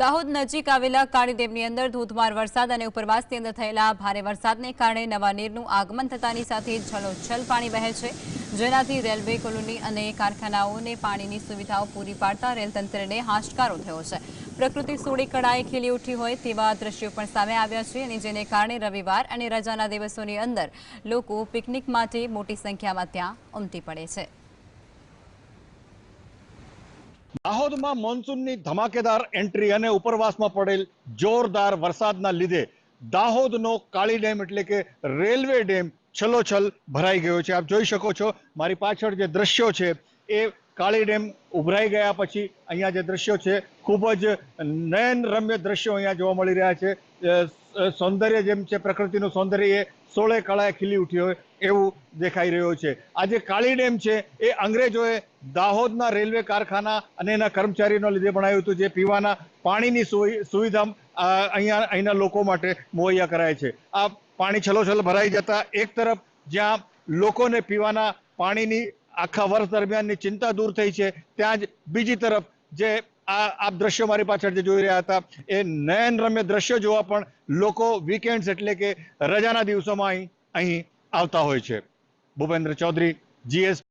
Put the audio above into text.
દાહોદ નજીક આવેલા કાળી ડેમની અંદર ધોધમાર વરસાદ અને ઉપરવાસની અંદર થયેલા ભારે વરસાદને કારણે નવા નીરનું આગમન થતાની સાથે છલોછલ પાણી વહે છે. જેનાથી રેલવે કોલોની અને કારખાનાઓને પાણીની સુવિધાઓ પૂરી પાડતા રેલતંત્રને હાશકારો થયો છે. પ્રકૃતિ સોળી કળાએ ખીલી ઉઠી હોય તેવા દ્રશ્યો પણ સામે આવ્યા છે અને જેને કારણે રવિવાર અને રજાના દિવસોની અંદર લોકો પિકનિક માટે મોટી સંખ્યામાં ત્યાં ઉમટી પડે છે. દાહોદમાં મોન્સૂનની ધમાકેદાર એન્ટ્રી અને ઉપરવાસમાં પડેલ જોરદાર વરસાદના લીધે દાહોદનો કાળી ડેમ એટલે કે રેલવે ડેમ છલોછલ ભરાઈ ગયો છે. આપ જોઈ શકો છો, મારી પાછળ જે દ્રશ્યો છે એ કાળી ડેમ ઉભરાઈ ગયા પછી અહીંયા જે દ્રશ્યો છે, ખૂબ જ નયનરમ્ય દ્રશ્યો અહીંયા જોવા મળી રહ્યા છે. સૌંદર્ય જેમ છે, પ્રકૃતિનું સૌંદર્ય એ સોળે કળાએ ખીલી ઉઠ્યો હોય એવું દેખાઈ રહ્યું છે. આ જે કાળી ડેમ છે, એ અંગ્રેજોએ દાહોદના રેલવે કારખાના અને એના કર્મચારીનો લીધે બનાવ્યું હતું, જે પીવાના પાણીની સુવિ- સુવિધા અહીંયા, અહીંના લોકો માટે મુહૈયા કરાય છે. આ પાણી છલોછલ ભરાઈ જતા એક તરફ જ્યાં લોકોને પીવાના પાણીની આખા વર્ષ દરમિયાનની ચિંતા દૂર થઈ છે, ત્યાં જ બીજી તરફ જે આ આપ દ્રશ્યો મારી પાછળ જે જોઈ રહ્યા હતા. એ નયનરમ્ય દ્રશ્યો જોવા પણ લોકો વીકેન્ડ્સ એટલે કે રજાના દિવસોમાં અહીં અહીં આવતા હોય છે. ભૂપેન્દ્ર ચૌધરી જીએસ